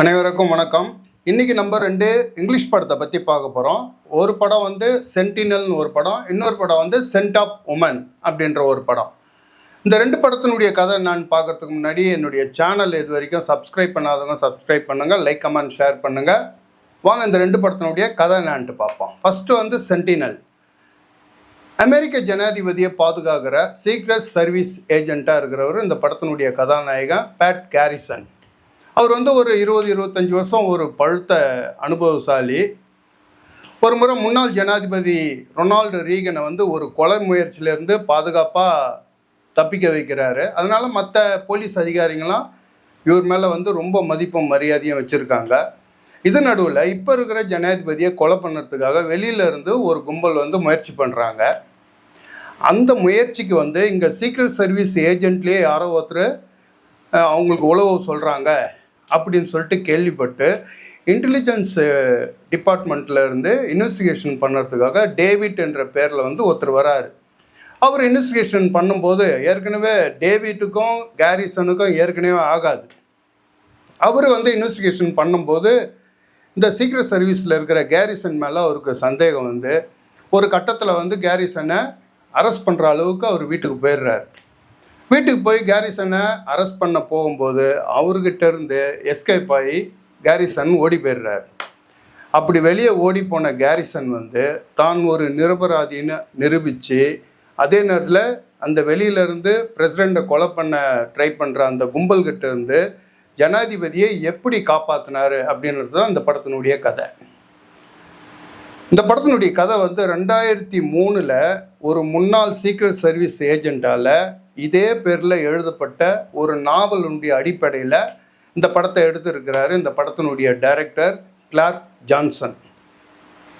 அனைவருக்கும் வணக்கம். இன்றைக்கி நம்ம ரெண்டு இங்கிலீஷ் படத்தை பற்றி பார்க்க போகிறோம் ஒரு படம் வந்து சென்டினல்னு ஒரு படம் இன்னொரு படம் வந்து சென்ட் ஆஃப் உமன் அப்படின்ற ஒரு படம். இந்த ரெண்டு படத்தினுடைய கதை நான் பார்க்கறதுக்கு முன்னாடி என்னுடைய சேனல் இது வரைக்கும் சப்ஸ்கிரைப் பண்ணாதவங்க சப்ஸ்கிரைப் பண்ணுங்கள் லைக் கமெண்ட் ஷேர் பண்ணுங்கள் வாங்க இந்த ரெண்டு படத்தினுடைய கதை என்னான்ட்டு பார்ப்போம். ஃபஸ்ட்டு வந்து சென்டினல் அமெரிக்க ஜனாதிபதியை பாதுகாக்கிற சீக்ரெட் சர்வீஸ் ஏஜெண்ட்டாக இருக்கிறவர் இந்த படத்தினுடைய கதாநாயகன் பேட் கேரிசன் அவர் வந்து ஒரு இருபது இருபத்தஞ்சி வருஷம் ஒரு பழுத்த அனுபவசாலி. ஒரு முறை முன்னாள் ஜனாதிபதி ரொனால்டு ரீகனை வந்து ஒரு கொலை முயற்சியிலேருந்து பாதுகாப்பாக தப்பிக்க வைக்கிறாரு. அதனால் மற்ற போலீஸ் அதிகாரிங்களாம் இவர் மேலே வந்து ரொம்ப மதிப்பும் மரியாதையும் வச்சுருக்காங்க. இது நடுவில் இப்போ இருக்கிற ஜனாதிபதியை கொலை பண்ணுறதுக்காக வெளியில இருந்து ஒரு கும்பல் வந்து முயற்சி பண்ணுறாங்க அந்த முயற்சிக்கு வந்து இங்கே சீக்ரெட் சர்வீஸ் ஏஜென்ட்லேயே யாரோ ஒருத்தர் அவங்களுக்கு உழவு சொல்கிறாங்க அப்படின்னு சொல்லிட்டு கேள்விப்பட்டு இன்டெலிஜென்ஸ் டிபார்ட்மெண்ட்டில் இருந்து இன்வெஸ்டிகேஷன் பண்ணுறதுக்காக டேவிட் என்ற பேரில் வந்து ஒருத்தர் வராரு. அவர் இன்வெஸ்டிகேஷன் பண்ணும்போது ஏற்கனவே டேவிட்டுக்கும் கேரிசனுக்கும் ஏற்கனவே ஆகாது. அவர் வந்து இன்வெஸ்டிகேஷன் பண்ணும்போது இந்த சீக்ரெட் சர்வீஸில் இருக்கிற கேரிசன் மேலே அவருக்கு சந்தேகம் வந்து ஒரு கட்டத்தில் வந்து கேரிசனை அரெஸ்ட் பண்ணுற அளவுக்கு அவர் வீட்டுக்கு போயிடுறாரு. வீட்டுக்கு போய் கேரிசனை அரெஸ்ட் பண்ண போகும்போது அவர்கிட்ட இருந்து எஸ்கேப் ஆகி கேரிசன் ஓடி போயிடுறாரு. அப்படி வெளியே ஓடி போன கேரிசன் வந்து தான் ஒரு நிரபராதின்னு நிரூபித்து அதே நேரத்தில் அந்த வெளியிலேருந்து பிரசிடெண்ட்டை கொலை பண்ண ட்ரை பண்ணுற அந்த கும்பல்கிட்ட இருந்து ஜனாதிபதியை எப்படி காப்பாற்றினாரு அப்படின்றது தான் இந்த படத்தினுடைய கதை. இந்த படத்தினுடைய கதை வந்து ரெண்டாயிரத்தி மூணில் ஒரு முன்னாள் சீக்ரெட் சர்வீஸ் ஏஜென்ட்டால் இதே பேரில் எழுதப்பட்ட ஒரு நாவலுடைய அடிப்படையில் இந்த படத்தை எடுத்திருக்கிறாரு இந்த படத்தினுடைய டைரக்டர் கிளார்க் ஜான்சன்.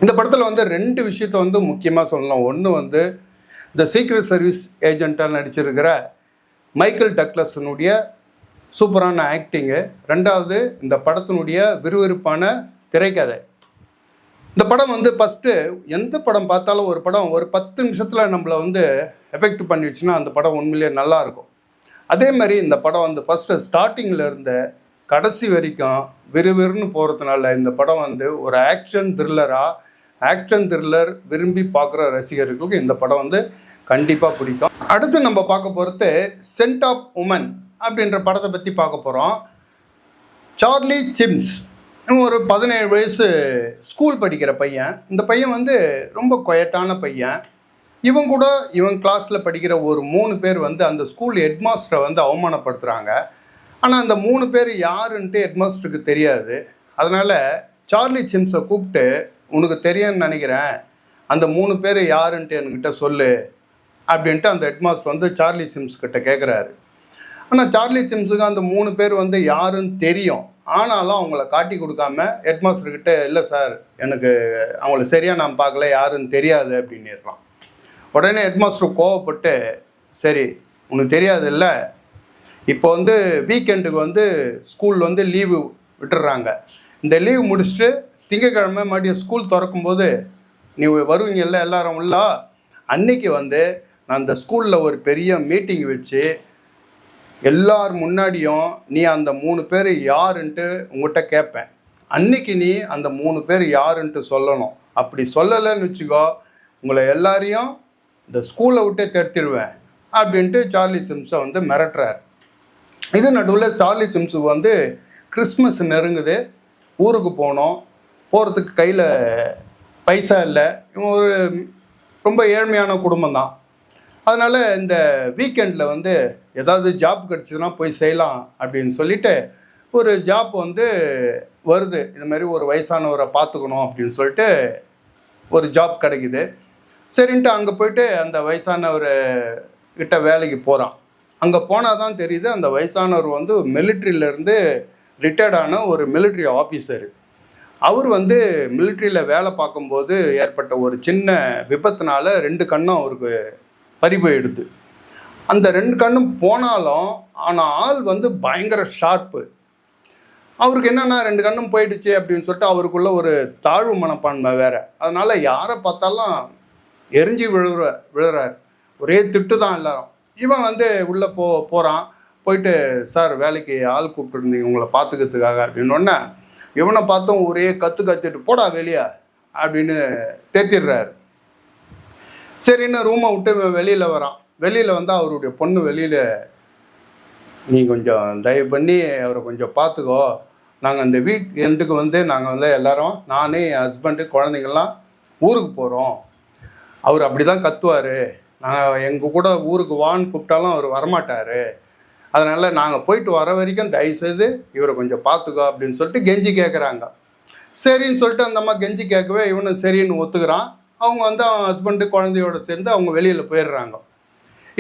இந்த படத்தில் வந்து ரெண்டு விஷயத்த வந்து முக்கியமாக சொல்லலாம் ஒன்று வந்து இந்த சீக்ரெட் சர்வீஸ் ஏஜென்ட்டாக நடிச்சிருக்கிற மைக்கேல் டக்ளஸனுடைய சூப்பரான ஆக்டிங்கு. ரெண்டாவது இந்த படத்தினுடைய விறுவிறுப்பான திரைக்கதை. இந்த படம் வந்து ஃபஸ்ட்டு எந்த படம் பார்த்தாலும் ஒரு படம் ஒரு பத்து நிமிஷத்தில் நம்மளை வந்து எஃபெக்ட் பண்ணிடுச்சுன்னா அந்த படம் உண்மையிலேயே நல்லா இருக்கும் அதே மாதிரி இந்த படம் வந்து ஃபஸ்ட்டு ஸ்டார்டிங்கில் இருந்த கடைசி வரைக்கும் விறுவிறுன்னு போகிறதுனால இந்த படம் வந்து ஒரு ஆக்ஷன் த்ரில்லராக ஆக்ஷன் த்ரில்லர் விரும்பி பார்க்குற ரசிகர்களுக்கு இந்த படம் வந்து கண்டிப்பாக பிடிக்கும். அடுத்து நம்ம பார்க்க போகிறது சென்ட் ஆஃப் உமன் அப்படின்ற படத்தை பற்றி பார்க்க போகிறோம் சார்லி சிம்ஸ் ஒரு பதினேழு வயசு ஸ்கூல் படிக்கிற பையன். இந்த பையன் வந்து ரொம்ப கொயட்டான பையன். இவங்க கூட இவன் கிளாஸில் படிக்கிற ஒரு மூணு பேர் வந்து அந்த ஸ்கூல் ஹெட்மாஸ்டரை வந்து அவமானப்படுத்துகிறாங்க ஆனால் அந்த மூணு பேர் யாருன்ட்டு ஹெட்மாஸ்டருக்கு தெரியாது. அதனால் சார்லி சிம்ஸை கூப்பிட்டு உனக்கு தெரியும்னு நினைக்கிறேன். அந்த மூணு பேர் யாருன்ட்டு என்கிட்ட சொல்லு. அப்படின்ட்டு அந்த ஹெட்மாஸ்டர் வந்து சார்லி சிம்ஸ் கிட்ட கேட்குறாரு ஆனால் சார்லி சிம்ஸுக்கு அந்த மூணு பேர் வந்து யாருன்னு தெரியும். ஆனாலும் அவங்கள காட்டி கொடுக்காம ஹெட்மாஸ்டர்கிட்ட இல்லை சார் எனக்கு அவங்கள சரியாக நான் பார்க்கல யாருன்னு தெரியாது அப்படின்னுறான். உடனே ஹெட்மாஸ்டர் கோவப்பட்டு சரி உனக்கு தெரியாதுல்ல இப்போ வந்து வீக்கெண்டுக்கு வந்து ஸ்கூல் வந்து லீவு விட்டுடுறாங்க இந்த லீவ் முடிச்சுட்டு திங்கக்கிழமை மறுபடியும் ஸ்கூல் திறக்கும்போது நீ வருவீங்கல்ல எல்லாரும் உள்ள? அன்னைக்கு வந்து நான் அந்த ஸ்கூலில் ஒரு பெரிய மீட்டிங் வச்சு எல்லார் முன்னாடியும் நீ அந்த மூணு பேர் யாருன்ட்டு உங்கள்கிட்ட கேட்பேன் அன்னைக்கு நீ அந்த மூணு பேர் யாருன்ட்டு சொல்லணும். அப்படி சொல்லலைன்னு வச்சுக்கோ உங்களை எல்லாரையும் இந்த ஸ்கூலை விட்டே தெருத்திடுவேன் அப்படின்ட்டு சார்லி சிம்ஸை வந்து மிரட்டுறார். இது நடுவில் சார்லி சிம்ஸுக்கு வந்து கிறிஸ்மஸ் நெருங்குது ஊருக்கு போனோம் போகிறதுக்கு கையில் பைசா இல்லை. இவன் ஒரு ரொம்ப ஏழ்மையான குடும்பம் தான். அதனால் இந்த வீக்கெண்டில் வந்து ஏதாவது ஜாப் கிடச்சிதுன்னா போய் செய்யலாம் அப்படின்னு சொல்லிட்டு ஒரு ஜாப் வந்து வருது. இந்த மாதிரி ஒரு வயசானவரை பார்த்துக்கணும் அப்படின்னு சொல்லிட்டு ஒரு ஜாப் கிடைக்குது. சரின்ட்டு அங்கே போயிட்டு அந்த வயசானவர் கிட்ட வேலைக்கு போகிறான் அங்கே போனால் தான் தெரியுது அந்த வயசானவர் வந்து மிலிட்ரியிலேருந்து ரிட்டையர்டான ஒரு மிலிட்ரி ஆஃபீஸர் அவர் வந்து மிலிட்ரியில் வேலை பார்க்கும்போது ஏற்பட்ட ஒரு சின்ன விபத்தினால ரெண்டு கண்ணும் அவருக்கு பறி போயிடுது அந்த ரெண்டு கண்ணும் போனாலும் ஆனால் ஆள் வந்து பயங்கர ஷார்ப்பு அவருக்கு என்னென்னா ரெண்டு கண்ணும் போயிடுச்சு அப்படின்னு சொல்லிட்டு அவருக்குள்ள ஒரு தாழ்வு மனப்பான்மை வேறு. அதனால் யாரை பார்த்தாலும் எரிஞ்சு விழுற விழுறாரு. ஒரே திட்டு தான் எல்லாரும். இவன் வந்து உள்ளே போ போகிறான் போயிட்டு சார் வேலைக்கு ஆள் கூப்பிட்டுருந்தீங்க உங்களை பார்த்துக்கிறதுக்காக அப்படின்னோடனே இவனை பார்த்தும் ஒரே கற்று கத்திட்டு போடா வெளியே அப்படின்னு தேத்திடுறாரு. சரின்னு ரூமை விட்டு இவன் வெளியில் வரான். வெளியில் வந்தால் அவருடைய பொண்ணு வெளியில் நீ கொஞ்சம் தயவு பண்ணி அவரை கொஞ்சம் பார்த்துக்கோ நாங்கள் அந்த வீக் எண்டுக்கு வந்து நாங்கள் வந்து எல்லாரும் நானே என் ஹஸ்பண்டு குழந்தைங்கள்லாம் ஊருக்கு போகிறோம் அவர் அப்படி தான் கத்துவார். நான் எங்கள் கூட ஊருக்கு வான்னு கூப்பிட்டாலும் அவர் வரமாட்டார். அதனால் நாங்கள் போயிட்டு வர வரைக்கும் தயவுசெய்து இவரை கொஞ்சம் பார்த்துக்கோ அப்படின்னு சொல்லிட்டு கெஞ்சி கேட்குறாங்க சரின்னு சொல்லிட்டு அந்த அம்மா கெஞ்சி கேட்கவே இவனும் சரின்னு ஒத்துக்கிறான். அவங்க வந்து அவன் ஹஸ்பண்டு குழந்தையோட சேர்ந்து அவங்க வெளியில் போயிடுறாங்க.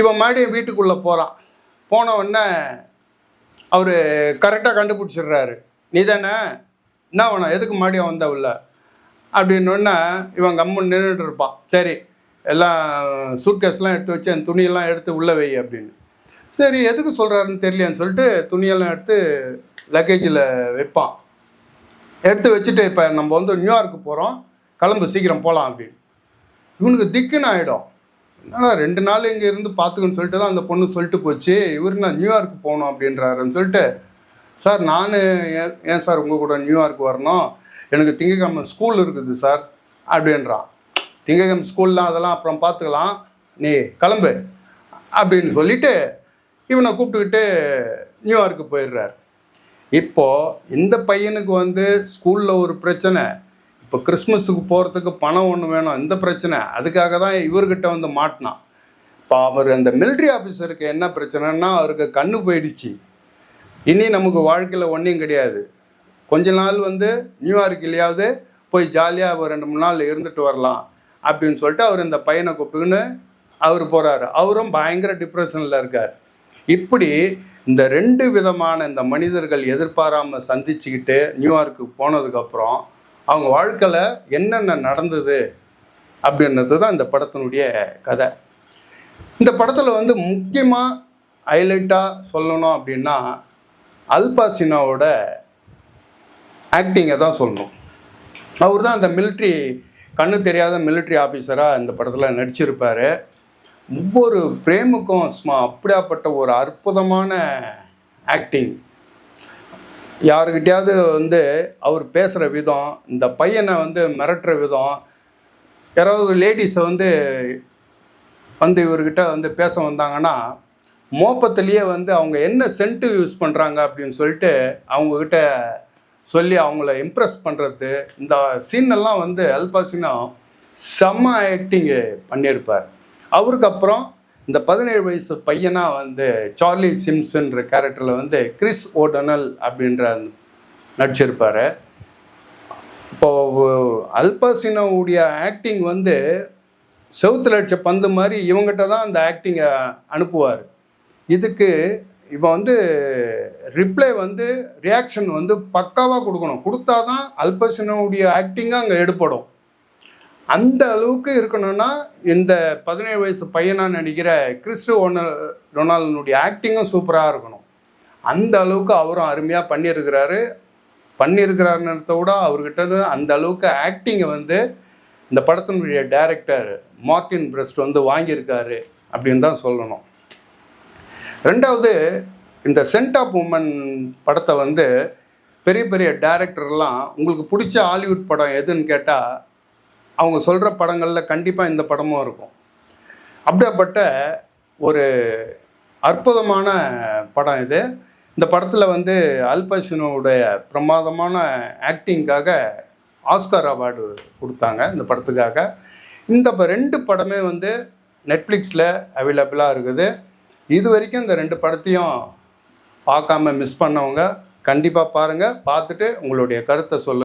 இவன் மறுபடியும் வீட்டுக்குள்ளே போகிறான் போன உடனே அவர் கரெக்டாக கண்டுபிடிச்சிடுறாரு. நீ தானே? என்ன வேணாம் எதுக்கு மறுபடியும் வந்த உள்ள? இவன் கம்முன்னு நின்றுட்டு இருப்பான். சரி எல்லாம் சூட்கேஸ்லாம் எடுத்து வச்சு அந்த துணியெல்லாம் எடுத்து உள்ளே வை அப்படின்னு. சரி எதுக்கு சொல்கிறாருன்னு தெரியலையான்னு சொல்லிட்டு துணியெல்லாம் எடுத்து லக்கேஜில் வைப்பான் எடுத்து வச்சுட்டு இப்போ நம்ம வந்து நியூயார்க்கு போகிறோம் கிளம்பு சீக்கிரம் போகலாம் அப்படின்னு. இவனுக்கு திக்குன்னு ஆகிடும் ஆனால் ரெண்டு நாள் இங்கே இருந்து பார்த்துக்கன்னு சொல்லிட்டு தான் அந்த பொண்ணு சொல்லிட்டு போச்சு. இவர் நான் நியூயார்க்கு போகணும் அப்படின்றாருன்னு சொல்லிட்டு சார் நான் ஏன் ஏன் சார் உங்கள் கூட நியூயார்க் வரணும்? எனக்கு திங்கக்கிழமை ஸ்கூல் இருக்குது சார் அப்படின்றான். திங்ககம் ஸ்கூல்லாம் அதெல்லாம் அப்புறம் பார்த்துக்கலாம். நீ கிளம்பு அப்படின்னு சொல்லிட்டு இவனை கூப்பிட்டுக்கிட்டு நியூயார்க்கு போயிடுறார். இப்போது இந்த பையனுக்கு வந்து ஸ்கூலில் ஒரு பிரச்சனை. இப்போ கிறிஸ்மஸுக்கு போகிறதுக்கு பணம் ஒன்று வேணும். இந்த பிரச்சனை. அதுக்காக தான் இவர்கிட்ட வந்து மாட்டினான். இப்போ அவர் அந்த மிலிட்ரி ஆஃபீஸருக்கு என்ன பிரச்சனைன்னா அவருக்கு கண்ணு போயிடுச்சு. இனி நமக்கு வாழ்க்கையில் ஒன்றும் கிடையாது. கொஞ்ச நாள் வந்து நியூயார்க்லேயாவது போய் ஜாலியாக ஒரு ரெண்டு மூணு நாள் இருந்துட்டு வரலாம். அப்படின்னு சொல்லிட்டு அவர் இந்த பையனை கூப்பிட்டுக்கின்னு அவர் போகிறாரு அவரும் பயங்கர டிப்ரெஷனில் இருக்கார். இப்படி இந்த ரெண்டு விதமான இந்த மனிதர்கள் எதிர்பாராமல் சந்திச்சுக்கிட்டு நியூயார்க்கு போனதுக்கப்புறம் அவங்க வாழ்க்கையில் என்னென்ன நடந்தது அப்படின்றது தான் இந்த படத்தினுடைய கதை. இந்த படத்தில் வந்து முக்கியமாக ஹைலைட்டாக சொல்லணும் அப்படின்னா அல்பாசினாவோட ஆக்டிங்கை தான் சொல்லணும். அவர் தான் அந்த மிலிட்ரி கண்ணு தெரியாத மிலிட்ரி ஆஃபீஸராக இந்த படத்தில் நடிச்சிருப்பார். ஒவ்வொரு பிரேமுக்கும் சும்மா அப்படியாப்பட்ட ஒரு அற்புதமான ஆக்டிங் யாருக்கிட்டையாவது வந்து அவர் பேசுகிற விதம் இந்த பையனை வந்து மிரட்டுற விதம் யாராவது லேடிஸை வந்து வந்து இவர்கிட்ட வந்து பேச வந்தாங்கன்னா மோப்பத்திலேயே வந்து அவங்க என்ன சென்ட்டு யூஸ் பண்ணுறாங்க அப்படின்னு சொல்லிட்டு அவங்கக்கிட்ட சொல்லி அவங்கள இம்ப்ரெஸ் பண்ணுறது இந்த சீனெல்லாம் வந்து அல்பாசினா செம்ம ஆக்டிங்கு பண்ணியிருப்பார். அவருக்கு அப்புறம் இந்த பதினேழு வயசு பையனாக வந்து சார்லி சிம்சன்ற கேரக்டரில் வந்து கிறிஸ் ஓடனல் அப்படின்ற நடிச்சிருப்பார். இப்போது அல்பாசினோவுடைய ஆக்டிங் வந்து செவுத்தில் அடிச்ச பந்து மாதிரி இவங்ககிட்ட தான் அந்த ஆக்டிங்கை அனுப்புவார். இதுக்கு இப்போ வந்து ரிப்ளை வந்து ரியாக்ஷன் வந்து பக்காவாக கொடுக்கணும். கொடுத்தா தான் அல்பசினோடைய ஆக்டிங்காக அங்கே எடுப்படும். அந்த அளவுக்கு இருக்கணும்னா இந்த பதினேழு வயசு பையனாக நடிக்கிற கிறிஸ்டு ஒன ரொனால்டனுடைய ஆக்டிங்கும் சூப்பராக இருக்கணும். அந்த அளவுக்கு அவரும் அருமையாக பண்ணியிருக்கிறாரு. பண்ணியிருக்கிறாருன்றத விட அவர்கிட்ட அந்த அளவுக்கு ஆக்டிங்கை வந்து இந்த படத்தினுடைய டைரக்டர் மார்டின் பிரஸ்ட் வந்து வாங்கியிருக்காரு அப்படின்னு தான் சொல்லணும். ரெண்டாவது இந்த சென்ட் ஆஃப் உமன் படத்தை வந்து பெரிய பெரிய டேரக்டர்லாம் உங்களுக்கு பிடிச்ச ஹாலிவுட் படம் எதுன்னு கேட்டால் அவங்க சொல்கிற படங்களில் கண்டிப்பாக இந்த படமும் இருக்கும். அப்படியாப்பட்ட ஒரு அற்புதமான படம் இது. இந்த படத்தில் வந்து அல்பசினோடைய பிரமாதமான ஆக்டிங்காக ஆஸ்கார் அவார்டு கொடுத்தாங்க இந்த படத்துக்காக. இந்த ப- ரெண்டு படமே வந்து நெட்ஃப்ளிக்ஸில் அவைலபிளாக இருக்குது. இது வரைக்கும் இந்த ரெண்டு படத்தையும் பார்க்காம மிஸ் பண்ணவங்க கண்டிப்பாக பாருங்கள் பார்த்துட்டு உங்களுடைய கருத்தை சொல்லுங்கள்